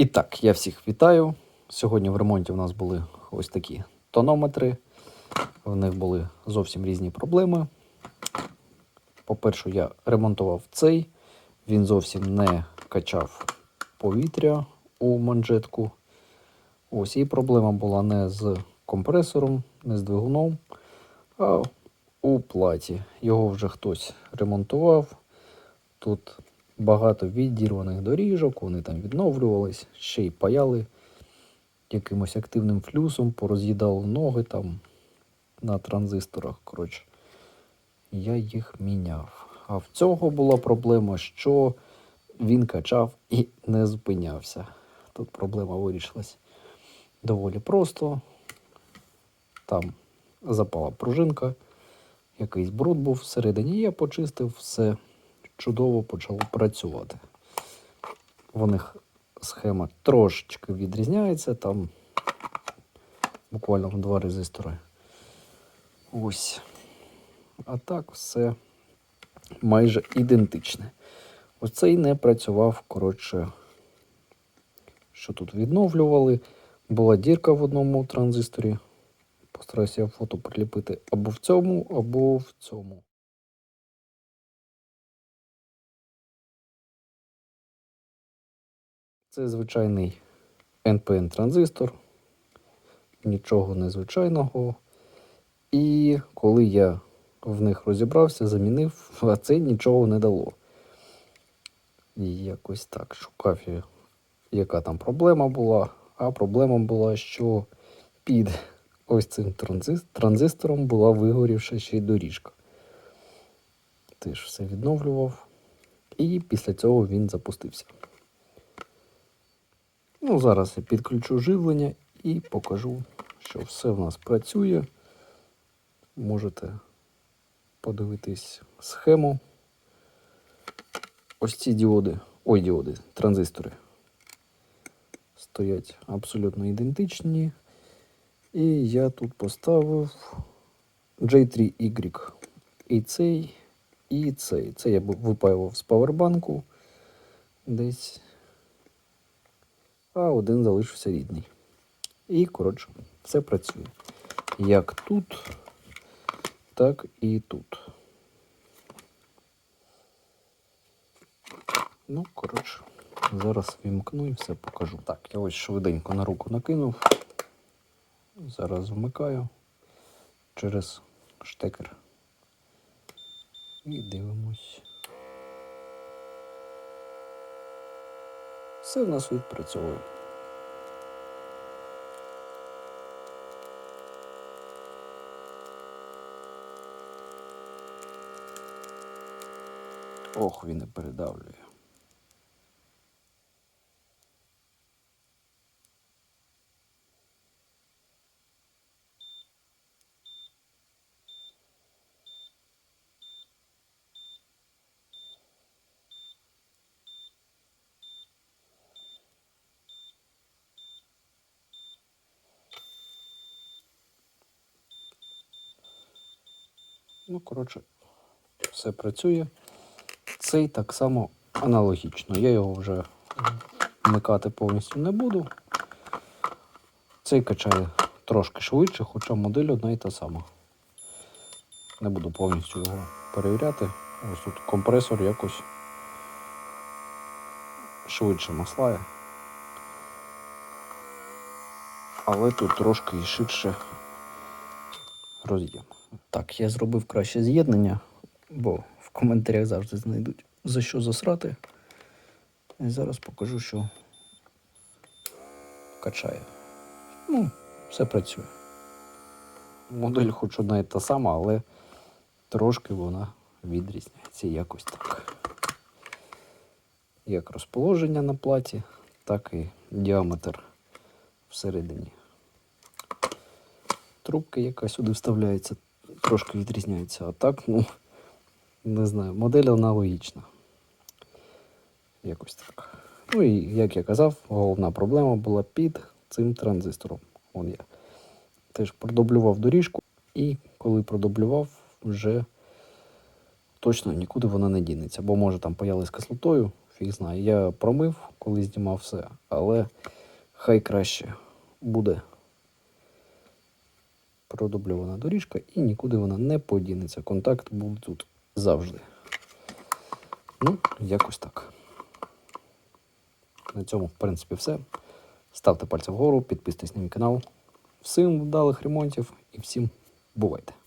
І так, я всіх вітаю. Сьогодні в ремонті у нас були ось такі тонометри. В них були зовсім різні проблеми. По-перше, я ремонтував цей. Він зовсім не качав повітря у манжетку. Ось і проблема була не з компресором, не з двигуном, а у платі. Його вже хтось ремонтував. Тут багато відірваних доріжок, вони там відновлювались, ще й паяли якимось активним флюсом, пороз'їдали ноги там на транзисторах. Коротше, я їх міняв. А в цього була проблема, що він качав і не зупинявся. Тут проблема вирішилась доволі просто. Там запала пружинка, якийсь бруд був всередині. Я почистив все чудово почало працювати. В них схема трошечки відрізняється, там буквально два резистори. Ось. А так все майже ідентичне. Оцей не працював, коротше, що тут відновлювали. Була дірка в одному транзисторі. Постараюся фото приліпити або в цьому, або в цьому. Це звичайний NPN транзистор, нічого незвичайного. І коли я в них розібрався, замінив, а це нічого не дало. І якось так шукав яка там проблема була. А проблема була, що під ось цим транзистором була вигорівша ще й доріжка. Теж все відновлював. І після цього він запустився. Ну, зараз я підключу живлення і покажу, що все в нас працює. Можете подивитись схему. Ось ці діоди, ой, діоди, транзистори стоять абсолютно ідентичні. І я тут поставив J3Y. І цей, і цей. Це я випаював з павербанку десь а один залишився рідний. І, коротше, все працює. Як тут, так і тут. Ну, коротше, зараз вімкну і все покажу. Так, я ось швиденько на руку накинув. Зараз вмикаю через штекер. І дивимось. Все в нас відпрацьовує. Ох, він і передавлює. Ну, коротше, все працює. Цей так само аналогічно. Я його вже вмикати повністю не буду. Цей качає трошки швидше, хоча модель одна і та сама. Не буду повністю його перевіряти. Ось тут компресор якось швидше маслає. Але тут трошки і швидше роз'єм. Так, я зробив краще з'єднання, бо в коментарях завжди знайдуть за що засрати. І зараз покажу, що качає. Ну, все працює. Модель хоч одна і та сама, але трошки вона відрізняється якось так. Як розположення на платі, так і діаметр всередині. Трубка, яка сюди вставляється, трошки відрізняється. А так, ну, не знаю, модель аналогічна. Якось так. Ну і як я казав, головна проблема була під цим транзистором. Вон я теж продублював доріжку, і коли продублював, вже точно нікуди вона не дінеться. Бо може там паяли з кислотою, фіг знає. Я промив, коли знімав все, але хай краще буде продубльована доріжка і нікуди вона не подінеться. Контакт був тут завжди. Ну, якось так. На цьому, в принципі, все. Ставте пальці вгору, підписуйтесь на мій канал. Всім вдалих ремонтів і всім бувайте!